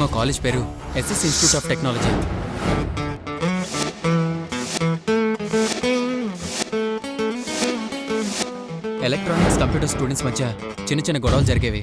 మా కాలేజ్ పేరు SS institute of technology. Electronics computer students మధ్య చిన్న చిన్న గొడవలు జరిగేవి.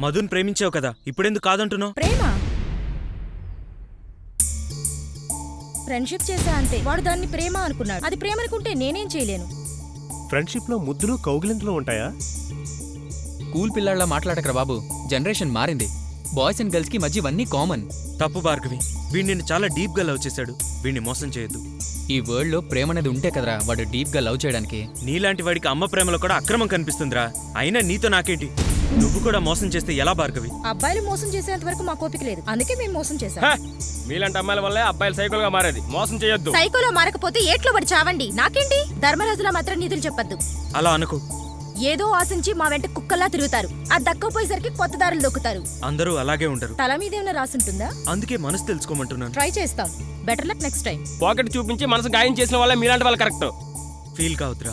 మధుని ప్రేమించావు కదా ఇప్పుడెందుకు కాదంటున్నావు? ప్రేమ? ఫ్రెండ్షిప్ చేసా అంతే వాడు దాన్ని ప్రేమ అనుకున్నాడు. అది ప్రేమ అనుకుంటే నేనేం చేయలేను. ఫ్రెండ్షిప్లో ముద్దులు కౌగిలింతలు ఉంటాయా? కూల్ పిల్లాళ్ళ మాట్లాడకరా బాబు. జనరేషన్ మారింది. బాయ్స్ అండ్ గర్ల్స్కి మధ్య ఇవన్నీ కామన్. తప్పు భార్గవి. వీడు నిన్ను చాలా డీప్గా లవ్ చేశాడు. వీడిని మోసం చేయొద్దు. ఈ వరల్డ్లో ప్రేమ అనేది ఉంటే కదరా వాడు డీప్గా లవ్ చేయడానికి. నీలాంటి వాడికి అమ్మ ప్రేమలో కూడా అక్రమం కనిపిస్తుందిరా. అయినా నీతో నాకేంటి? నువ్వు కూడా మోసం చేస్తే ఎలా భార్గవి? అబ్బాయిలు మోసం చేసేంత వరకు మా కోపిక లేదు. అందుకే మేము మోసం చేశాం. హ! మీలాంటి అమ్మాయిల వల్లే అబ్బాయిలు సైకిల్గా మారేది. మోసం చేయొద్దు. సైకోలో మారకపోతే ఏట్లో పడి చావండి. నాకేంటి? ధర్మరాజులా మాత్రం నిధులు చెప్పొద్దు. అలా అనుకో. ఏదో ఆశించి మా వెంట కుక్కల్లా తిరుగుతారు. అది దక్కపోయేసరికి కొత్త దారులు దొక్కుతారు. అందరూ అలాగే ఉంటారు. తల మీద ఏమైనా రాసుంటుందా? అందుకే మనసు తెలుసుకోమంటున్నాను. ట్రై చేస్తాం. Better luck next time. Pocket చూపించి మనసు గాయం చేసిన వాళ్ళే మీలాంటి వాళ్ళు కరెక్ట్. ఫీల్ కావద్దురా.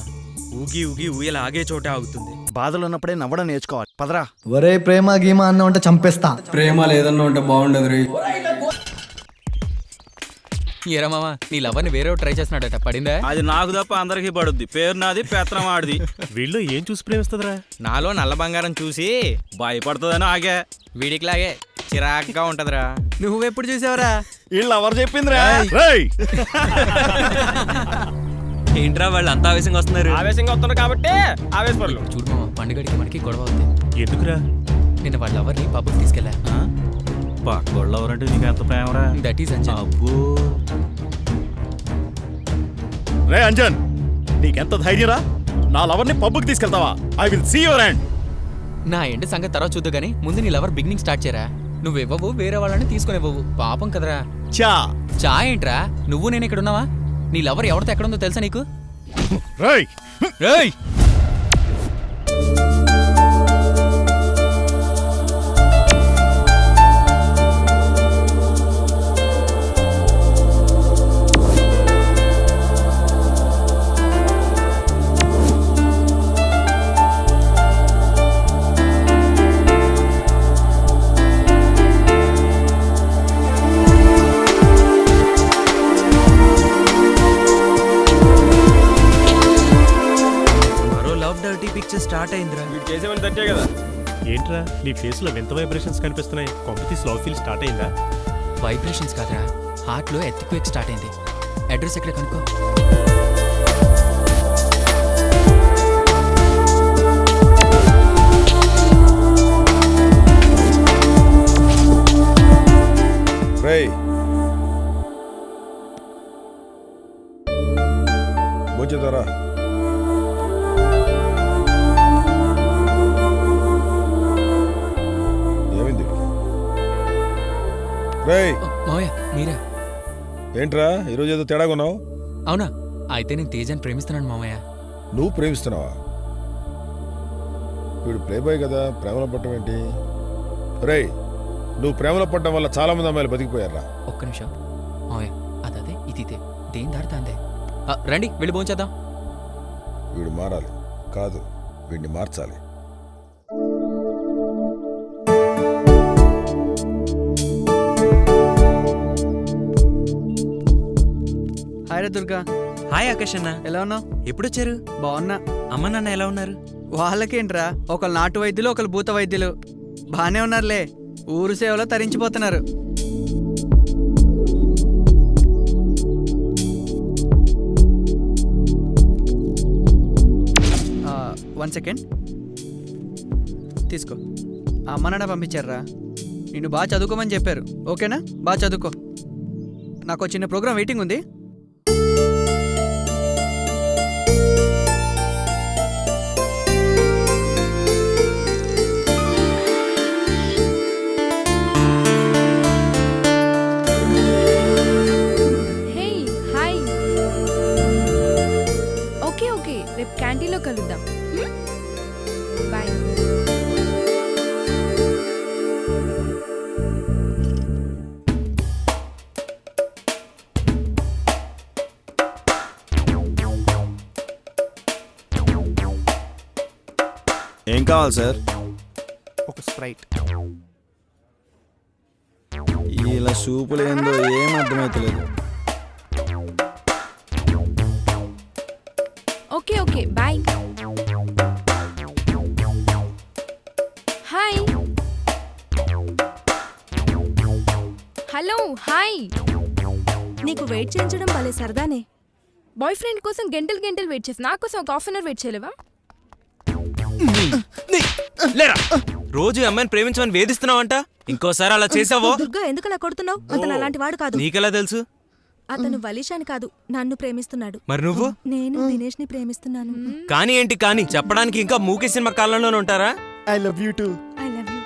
ఊగి ఊగి ఊయల ఆగే చోటే ఆగుతుంది. బాధలు ఉన్నప్పుడే నవ్వడం నేర్చుకోవాలి. పదరా. ఒరే ప్రేమ గీమ అన్న ఉంటే చంపేస్తా. ప్రేమ లేదన్నా ఉంటే బాగుండదు రే ఏరా మామ నీ లవర్ని వేరే ట్రై చేస్తున్నాడట. పడిందా? అది నాకు తప్ప అందరికీ పడుద్ది. పేరు నాది పెత్తనం ఆడిది. వీళ్ళు ఏం చూసి ప్రేమిస్తుందిరా? నాలో నల్ల బంగారం చూసి భయపడుతుందని ఆగా. వీడికిలాగే చిరాగ్గా ఉంటదిరా. నువ్వెప్పుడు చూసావురా? వీళ్ళు ఎవరు చెప్పిందిరా? రేయ్! ఏంట్రా వాళ్ళు అంత ఆవేశంగా వస్తున్నారు? ఆవేశంగా వస్తున్నారు కాబట్టి ఆవేశపరులు చూడు మామ పండుగడికి మనకి గొడవ అవుతుంది ఎందుకురా? నిన్న వాళ్ళ లవర్ని పబ్కి తీసుకెళ్ళా? పక్కోళ్ళు ఎవరంటే నీకు ఎంత ప్రేమరా? That is Anjan. అబ్బో. రే అంజన్ నీకెంత ధైర్యరా? నా లవర్ని పబ్బుకి తీసుకెళ్తావా? I will see your hand నా ఎండ్ సంగతి తర్వాత చూద్దు గానీ ముందు నీ లవర్ బిగినింగ్ స్టార్ట్ చేయరా? నువ్వు ఇవ్వవు వేరే వాళ్ళని తీసుకుని ఇవ్వవు పాపం కదరా. చా చా ఏంట్రా? నువ్వు నేను ఇక్కడ ఉన్నావా? నీ లవర్ ఎవరితో ఎక్కడుందో తెలుసా నీకు? రేయ్! రేయ్! వీడు చేసేవని తట్టే కదా. ఏంట్రా? నీ ఫేస్లో వింత వైబ్రేషన్స్ కనిపిస్తున్నాయి. కాంపిటీస్ లవ్ ఫీల్ స్టార్ట్ అయిందా? వైబ్రేషన్స్ కాదురా. హార్ట్లో ఎత్తుక్వేక్ స్టార్ట్ అయింది. అడ్రస్ ఎక్కడ కనుక్కో. రేయ్. భోజేదారా రేయ్. మావయ్య మీరా. ఏంట్రా ఈరోజు ఏదో తేడాగా ఉన్నావు? అవునా? అయితే నేను తేజాన్ని ప్రేమిస్తున్నాను మామయ్య నువ్వు ప్రేమిస్తున్నావా? వీడు ప్లేబాయ్ కదా ప్రేమలో పట్టడం ఏంటి? రేయ్ నువ్వు ప్రేమలో పడడం వల్ల చాలా మంది అమ్మాయిలు బతికిపోయారా ఒక్క నిమిషం. మావయ్య అదదే ఇది ఇదే దేని దాడుతాందే ఆ, రండి వెళ్ళి భోంచేద్దాం. వీడు మారాలి. కాదు వీడిని మార్చాలి. హాయ్ దుర్గా. హాయ్ ఆకాష్ అన్న. ఎలా ఉన్నావు? ఎప్పుడొచ్చారు? బాగున్నా అమ్మ నాన్న ఎలా ఉన్నారు? వాళ్ళకేంట్రా? ఒకళ్ళు నాటు వైద్యులు ఒకళ్ళు భూత వైద్యులు. బానే ఉన్నారులే. ఊరు సేవలో తరించిపోతున్నారు. వన్ సెకండ్ తీసుకో. అమ్మ నాన్న పంపించారా నిన్ను బాగా చదువుకోమని చెప్పారు. ఓకేనా? బాగా చదువుకో. నాకు చిన్న ప్రోగ్రామ్ వెయిటింగ్ ఉంది. ఏం కావాలి సార్? ఒక స్ప్రైట్. ఇలా సూపులు ఏందో ఏం అర్థమైతలేదు. Okay okay bye. Hi. Hello hi. నీకు వెయిట్ చేయించడం భలే సరదానే. బాయ్ ఫ్రెండ్ కోసం గంటలు గంటలు వెయిట్ చేసి నా కోసం ఒక హాఫ్ అన్ అవర్ వెయిట్ చేయలేవా? లేరా? రోజు ఈ అమ్మాయిని ప్రేమించమని వేధిస్తున్నావంట? ఇంకోసారి అలా చేసావో? దుర్గా ఎందుకు అలా కొడుతున్నావు? అతను అలాంటి వాడు కాదు. నీకెలా తెలుసు? అతను వలీషాని కాదు నన్ను ప్రేమిస్తున్నాడు. మరి నువ్వు? నేను దినేష్ని ప్రేమిస్తున్నాను కానీ ఏంటి కానీ చెప్పడానికి ఇంకా మూకే సినిమా కాలంలోనే ఉంటారా? I love you too. I love you.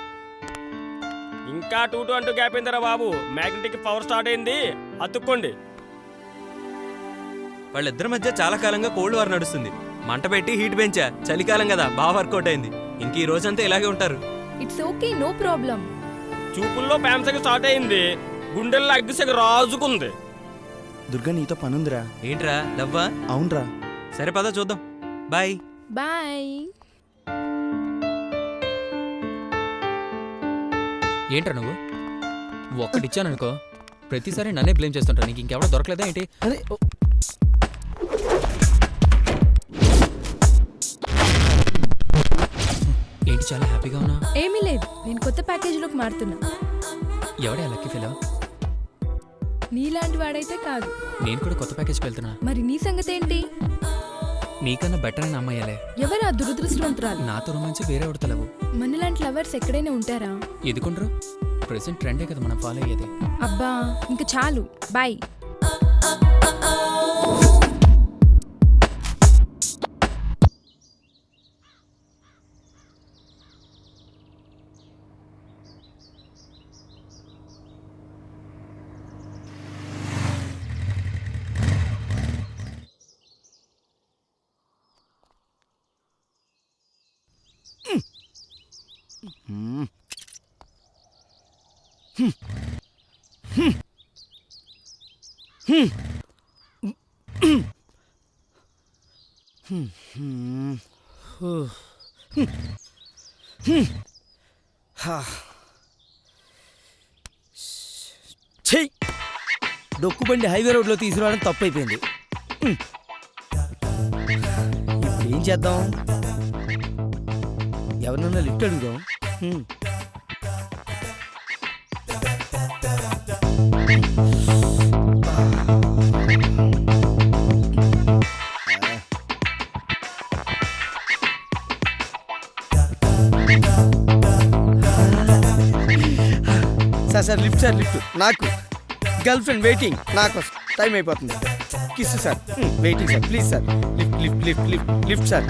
ఇంకా టూ టూ అంటూ గ్యాప్ అయిందిరా బాబు. మ్యాగ్నెటిక్ పవర్ స్టార్ట్ అయింది. అతుక్కోండి. వాళ్ళిద్దరి మధ్య చాలా కాలంగా కోల్డ్ వార్ నడుస్తుంది. మంట పెట్టి హీట్ పెంచా చలికాలం కదా బాగా వర్కౌట్ అయింది. ఇంక ఈ రోజంతా ఇలాగే ఉంటారు. It's okay no problem. చూపుల్లో ప్యాంసకి స్టార్ట్ అయింది. గుండెల్లో అగ్గిసెగ రాజుకుంది. దుర్గా నీతో పనుందిరా. ఏంట్రా లవ్వా? అవునరా. సరే పద చూద్దాం. బాయ్. బాయ్. ఏంట్రా నువ్వు? ఒక్కటిచ్చాను అనుకో ప్రతిసారి నన్నే బ్లేమ్ చేస్తుంటా నీకు ఇంకెవడో దొరకలేదా ఏంటి? అరే చాలా హ్యాపీగా ఉన్నా? ఏమీ లేదు. నేను కొత్త ప్యాకేజీలోకి మారుతున్నా. ఎవడే లక్కీ ఫిలో? నీలాంటి వాడైతే కాదు. నేను కూడా కొత్త ప్యాకేజ్కి వెళ్తున్నా. మరి నీ సంగతి ఏంటి? నీకన్నా బెటర్ అయిన అమ్మాయాలే ఎవరు ఆ దురదృష్టవంతురాలు? నాతో రొమాన్స్ వేరే ఉడతలేవు మనలాంటి లవర్స్ ఎక్కడైనా ఉంటారా? ఎదుకుండ్రు? ప్రెసెంట్ ట్రెండే కదా మనం ఫాలో అయ్యేది. అబ్బా ఇంక చాలు. బాయ్ ఛీ! డొక్కుబండి హైవే రోడ్లో తీసుకురావడం తప్పు అయిపోయింది ఇప్పుడు ఏం చేద్దాం? ఎవరినన్నా లిఫ్ట్ అడుగుదాం? Sir sir lift sir lift. నాకు గర్ల్ ఫ్రెండ్ వెయిటింగ్. నాకు టైం అయిపోతుంది kiss sir. Waiting sir. Please sir. Lift lift lift lift lift sir.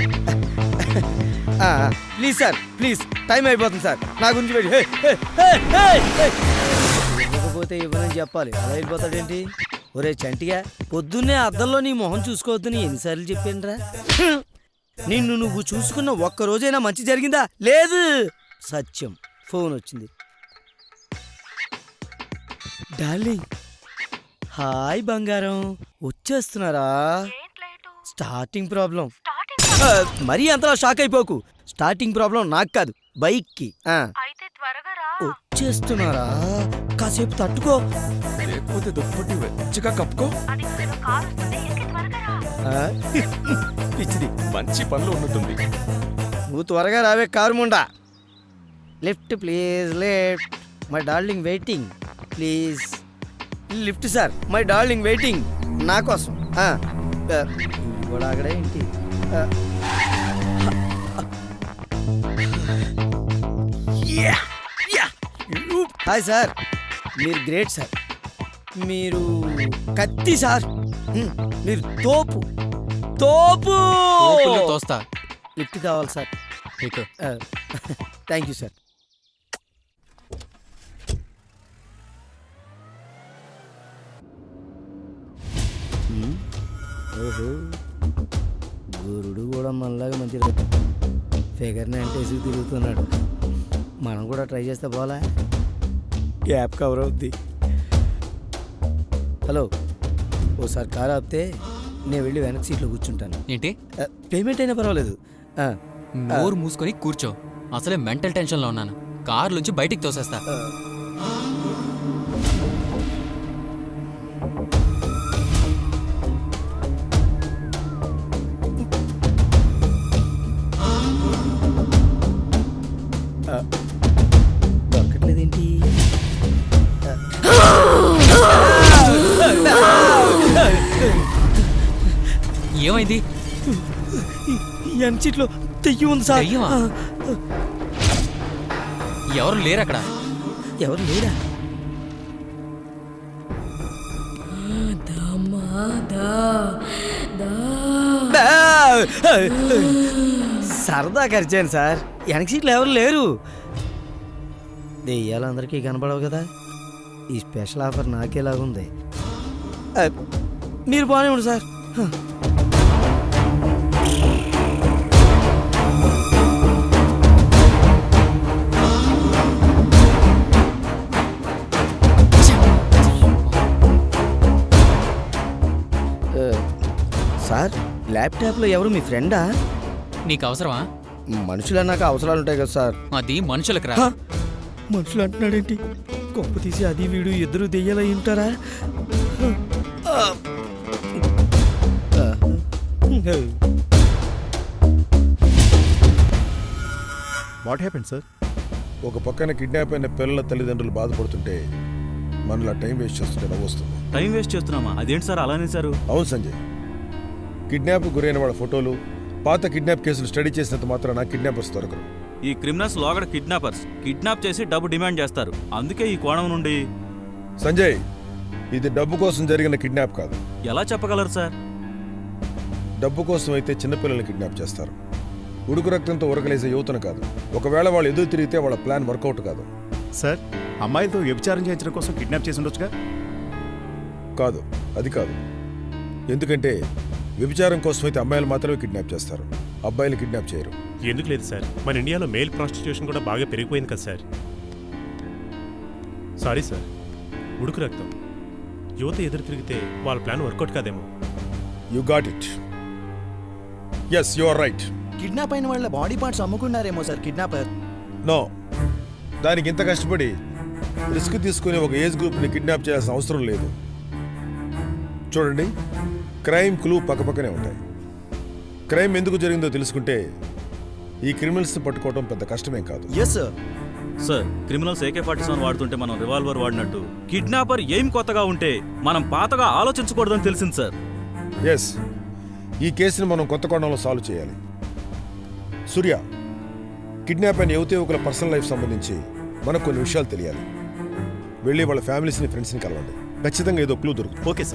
Please sir please. Time అయిపోతుంది సార్. నా గురించి వెయిట్. ఇవ్వకపోతే ఇవ్వనని చెప్పాలి. అలా వెళ్ళిపోతాడేంటి ఒరే చంటిగా పొద్దున్నే అద్దంలో నీ మొహం చూసుకోవద్దని ఎన్నిసార్లు చెప్పానురా? నిన్ను నువ్వు చూసుకున్న ఒక్క రోజైనా మంచి జరిగిందా? లేదు! సత్యం. ఫోన్ వచ్చింది. డార్లింగ్. హాయ్ బంగారం. వచ్చేస్తున్నారా? Starting problem. మరీ అంతలా షాక్ అయిపోకు. స్టార్టింగ్ ప్రాబ్లం నాకు కాదు బైక్కి. ఆ. వచ్చేస్తున్నారా? కాసేపు తట్టుకో. లేకపోతే దుప్పటి వెచ్చగా కప్పుకో. మంచి పనిలో ఉన్నట్టుంది. నువ్వు త్వరగా రావే car Munda. Lift please lift. My darling waiting. Please. Lift sir my darling waiting. నా కోసం. కూడా అక్కడే ఏంటి! హాయ్ సార్ మీరు గ్రేట్ సార్. మీరు కత్తి సార్. మీరు తోపు. తోపు! తోస్తా. లిఫ్ట్ కావాలి సార్. Thank you sir. గురుడు కూడా మనలాగా మంచి ఫిగర్ని అంటేసి తిరుగుతున్నాడు. మనం కూడా ట్రై చేస్తే పోలా గ్యాప్ కవర్ అవుద్ది. హలో ఓసారి కారు ఆపితే నేను వెళ్ళి వెనక్కి సీట్లో కూర్చుంటాను. ఏంటి? పేమెంట్ అయినా పర్వాలేదు. ఆ, నోరు మూసుకొని కూర్చో. అసలే మెంటల్ టెన్షన్లో ఉన్నాను. కారులోంచి బయటికి తోసేస్తా. ఎన్ సీట్లో తెయ్యి ఉంది సార్. దెయ్యమా? ఎవరు లేరు అక్కడ? ఎవరు లేరా? సరదా ఖర్చాను సార్. వెనక సీట్లు ఎవరు లేరు. దెయ్యాలందరికీ కనపడవు కదా. ఈ స్పెషల్ ఆఫర్ నాకేలాగుంది. ఆ, మీరు బాగానే ఉండు సార్. ల్యాప్టాప్లో ఎవరు మీ ఫ్రెండా? నీకు అవసరమా? మనుషులు అన్నాక అవసరాలు ఉంటాయి కదా సార్. అది మనుషులకు రా హ? మనుషులు అంటున్నాడేంటి గొప్ప తీసి అది వీడు ఇద్దరు దెయ్యాలు ఉంటారా. వాట్ హ్యాపెండ్ సార్ ఒక పక్కన కిడ్నాప్ అయిన పిల్లల తల్లిదండ్రులు బాధపడుతుంటే మనలా టైం వేస్ట్ చేస్తుంటే నవ్వు వస్తుంది. టైం వేస్ట్ చేస్తున్నామా? అదేంటి సార్ అలానే సారు? అవును సంజయ్. కిడ్నాప్ గురైన వాళ్ళ ఫోటోలు పాత కిడ్నాప్ కేసులు స్టడీ చేసినంత మాత్రాన కిడ్నాపర్స్ దొరకరు. ఈ క్రిమినల్స్ లోగడ కిడ్నాపర్స్. కిడ్నాప్ చేసి డబ్బు డిమాండ్ చేస్తారు. అందుకే ఈ కోణం నుండి. సంజయ్ ఇది డబ్బు కోసం జరిగిన కిడ్నాప్ కాదు. ఎలా చెప్పగలరు సార్? డబ్బు కోసం అయితే చిన్నపిల్లల్ని కిడ్నాప్ చేస్తారు. ఉడుకు రక్తంతో ఉరకలేసే యువతను కాదు. ఒకవేళ వాళ్ళు ఎదురు తిరిగితే వాళ్ళ ప్లాన్ వర్కౌట్ కాదు. సార్ అమ్మాయిలతో వ్యభిచారం చేయించడం కోసం కిడ్నాప్ చేసి ఉండొచ్చుగా? కాదు అది కాదు. ఎందుకంటే వ్యభిచారం కోసం అయితే అమ్మాయిలు మాత్రమే కిడ్నాప్ చేస్తారు. అబ్బాయిలు కిడ్నాప్ చేయరు. ఎందుకు లేదు సార్? మన ఇండియాలో మేల్ ప్రాస్టిట్యూషన్ కూడా బాగా పెరిగిపోయింది కదా సార్. Sorry sir. ఉడుకు రక్తం. యువత ఎదురు తిరిగితే వాళ్ళ ప్లాన్ వర్కౌట్ కాదేమో. You got it yes you are right kidnap అయిన వాళ్ళ బాడీ పార్ట్స్ అమ్ముకున్నారేమో సార్ కిడ్నాపర్ నో దానికి ఇంత కష్టపడి రిస్క్ తీసుకుని ఒక ఏజ్ గ్రూప్ని కిడ్నాప్ చేయాల్సిన అవసరం లేదు. చూడండి. క్రైమ్ క్లూ పక్కపక్కనే ఉంటాయి. క్రైమ్ ఎందుకు జరిగిందో తెలుసుకుంటే ఈ క్రిమినల్స్ని పట్టుకోవడం పెద్ద కష్టమేం కాదు. Yes sir sir criminals AK forty seven వాడుతుంటే మనం రివాల్వర్ వాడినట్టు కిడ్నాపర్ ఏం కొత్తగా ఉంటే మనం పాతగా ఆలోచించకూడదని తెలిసింది సార్ ఎస్ ఈ కేసుని మనం కొత్త కోణంలో సాల్వ్ చేయాలి. సూర్య కిడ్నాప్ అయిన యువత యువకుల పర్సనల్ లైఫ్ సంబంధించి మనకు కొన్ని విషయాలు తెలియాలి. వెళ్ళి వాళ్ళ ఫ్యామిలీస్ని ఫ్రెండ్స్ని కలవండి. ఖచ్చితంగా ఏదో క్లూ దొరుకుతుంది. Okay sir